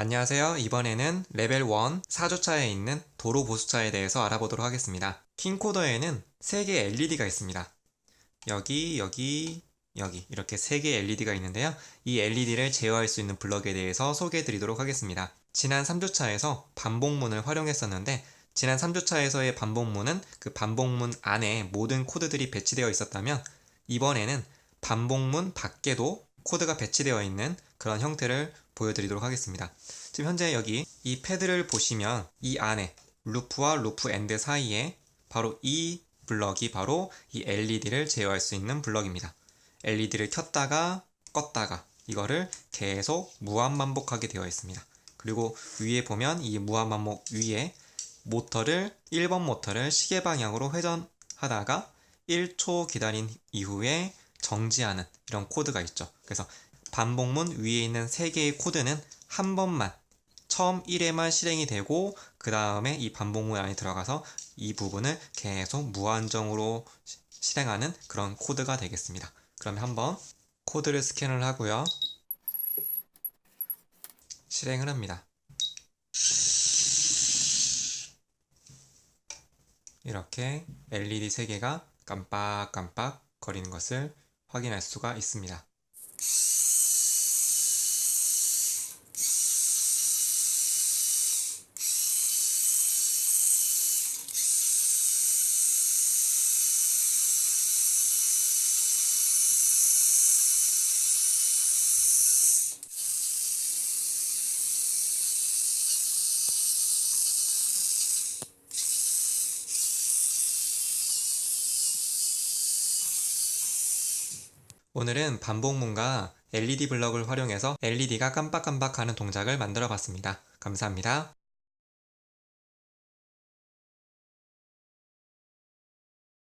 안녕하세요. 이번에는 레벨 1 4주차에 있는 도로 보수차에 대해서 알아보도록 하겠습니다. 킹코더에는 3개의 LED가 있습니다. 여기, 여기, 여기 이렇게 3개의 LED가 있는데요. 이 LED를 제어할 수 있는 블럭에 대해서 소개해 드리도록 하겠습니다. 지난 3주차에서 반복문을 활용했었는데 지난 3주차에서의 반복문은 그 반복문 안에 모든 코드들이 배치되어 있었다면 이번에는 반복문 밖에도 코드가 배치되어 있는 그런 형태를 보여드리도록 하겠습니다. 지금 현재 여기 이 패드를 보시면 이 안에 루프와 루프 엔드 사이에 바로 이 블럭이 바로 이 LED를 제어할 수 있는 블럭입니다. LED를 켰다가 껐다가 이거를 계속 무한 반복하게 되어 있습니다. 그리고 위에 보면 이 무한 반복 위에 모터를 1번 모터를 시계 방향으로 회전하다가 1초 기다린 이후에 정지하는 이런 코드가 있죠. 그래서 반복문 위에 있는 3개의 코드는 한 번만 처음 1회만 실행이 되고 그 다음에 이 반복문 안에 들어가서 이 부분을 계속 무한정으로 시- 실행하는 그런 코드가 되겠습니다. 그러면 한번 코드를 스캔을 하고요. 실행을 합니다. 이렇게 LED 3개가 깜빡깜빡 거리는 것을 확인할 수가 있습니다. 오늘은 반복문과 LED 블럭을 활용해서 LED가 깜빡깜빡하는 동작을 만들어 봤습니다. 감사합니다.